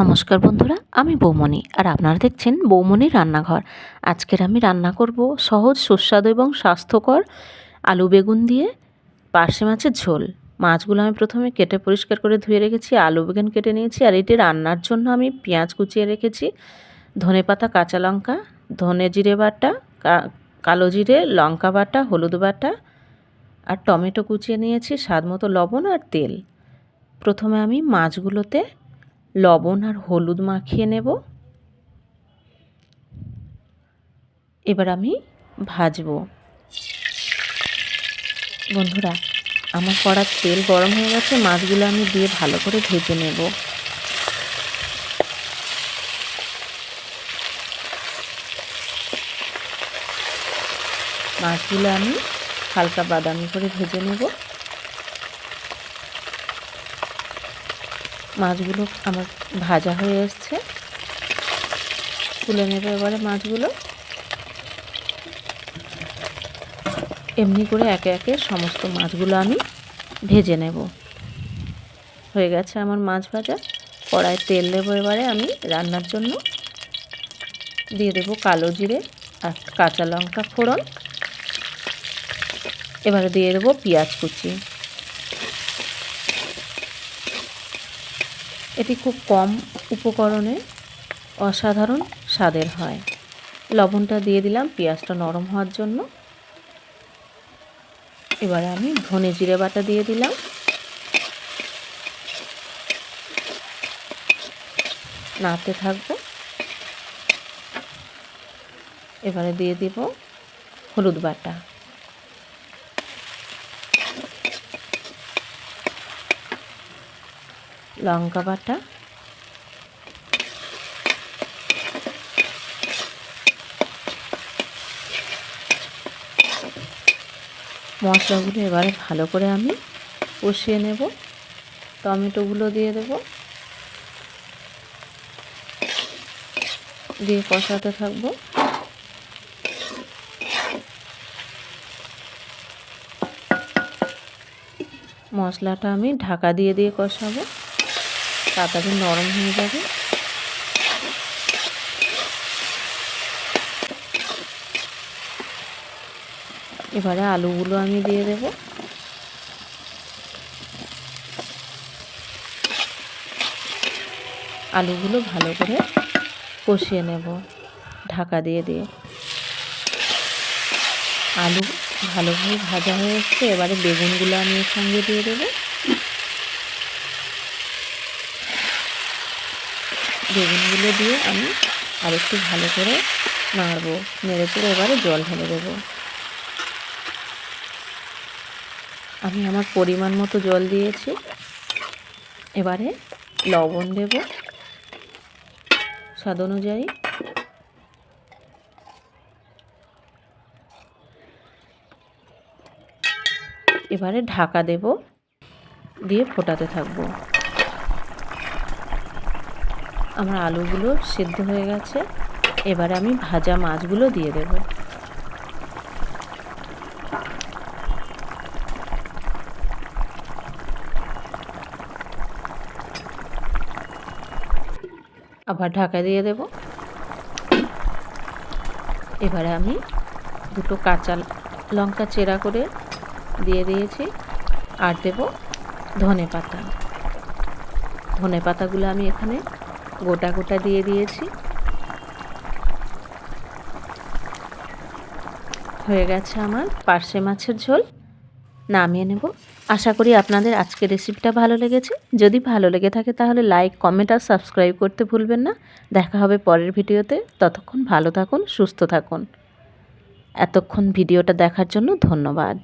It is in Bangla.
নমস্কার বন্ধুরা, আমি বৌমণি আর আপনারা দেখছেন বৌমণির রান্নাঘর। আজকের আমি রান্না করব সহজ, সুস্বাদু এবং স্বাস্থ্যকর আলু বেগুন দিয়ে পার্শে মাছের ঝোল। মাছগুলো আমি প্রথমে কেটে পরিষ্কার করে ধুয়ে রেখেছি, আলু বেগুন কেটে নিয়েছি আর এটি রান্নার জন্য আমি পেঁয়াজ কুচিয়ে রেখেছি, ধনে পাতা, কাঁচা লঙ্কা, ধনে জিরে বাটা কালো জিরে, লঙ্কা বাটা, হলুদ বাটা আর টমেটো কুচিয়ে নিয়েছি স্বাদ মতো লবণ আর তেল। প্রথমে আমি মাছগুলোতে লবণ আর হলুদ মাখিয়ে নেব। এবার আমি ভাজবো। বন্ধুরা, আমার কড়ার তেল গরম হয়ে গেছে, মাছগুলো আমি দিয়ে ভালো করে ভেজে নেব। মাছগুলো আমি হালকা বাদামি করে ভেজে নেব। মাছগুলো আমার ভাজা হয়ে এসছে। তুলে নেবে এবারে মাছগুলো। এমনি করে একে একে সমস্ত মাছগুলো আমি ভেজে নেব। হয়ে গেছে আমার মাছ ভাজা। কড়ায় তেল দেবো এবারে আমি রান্নার জন্য। দিয়ে দেবো কালো জিরে আর কাঁচা লঙ্কা ফোড়ন। এবারে দিয়ে দেবো পেঁয়াজ কুচি। এটি খুব কম উপকরণে অসাধারণ স্বাদের হয়। লবণটা দিয়ে দিলাম, পেঁয়াজটা নরম হওয়ার জন্য। এবারে আমি ধনে জিরে বাটা দিয়ে দিলাম। নাড়তে থাকব। এবারে দিয়ে দিব হলুদ বাটা। লঙ্কা বাটা। মশলাগুলো এবারে ভালো করে আমি কষিয়ে নেব। টমেটোগুলো দিয়ে দেব। দিয়ে কষাতে থাকব। মশলাটা আমি ঢাকা দিয়ে দিয়ে কষাবো। তাড়াতাড়ি নরম হয়ে যাবে। এবারে আলুগুলো আমি দিয়ে দেব। আলুগুলো ভালো করে কষিয়ে নেব, ঢাকা দিয়ে দিয়ে। আলু ভালোভাবে ভাজা হয়ে এসছে, এবারে বেগুনগুলো আমি এর সঙ্গে দিয়ে দেবো। বেগুনগুলো দিয়ে আমি আর একটু ভালো করে নাড়বো। নেড়ে পরে এবারে জল ঢেলে দেবো। আমি আমার পরিমাণ মতো জল দিয়েছি। এবারে লবণ দেব স্বাদ অনুযায়ী। এবারে ঢাকা দেব, দিয়ে ফোটাতে থাকব। আমার আলুগুলো সিদ্ধ হয়ে গেছে। এবারে আমি ভাজা মাছগুলো দিয়ে দেব। আবার ঢাকা দিয়ে দেব। এবারে আমি দুটো কাঁচা লঙ্কা চেরা করে দিয়ে দিয়েছি। আর দেব ধনে পাতা। ধনে পাতাগুলো আমি এখানে গোটা গোটা দিয়ে দিয়েছি। হয়ে গেছে আমার পার্শে মাছের ঝোল। নামিয়ে নেব। আশা করি আপনাদের আজকের রেসিপিটা ভালো লেগেছে। যদি ভালো লেগে থাকে তাহলে লাইক কমেন্ট আর সাবস্ক্রাইব করতে ভুলবেন না। দেখা হবে পরের ভিডিওতে। ততক্ষণ ভালো থাকুন, সুস্থ থাকুন। এতক্ষণ ভিডিওটা দেখার জন্য ধন্যবাদ।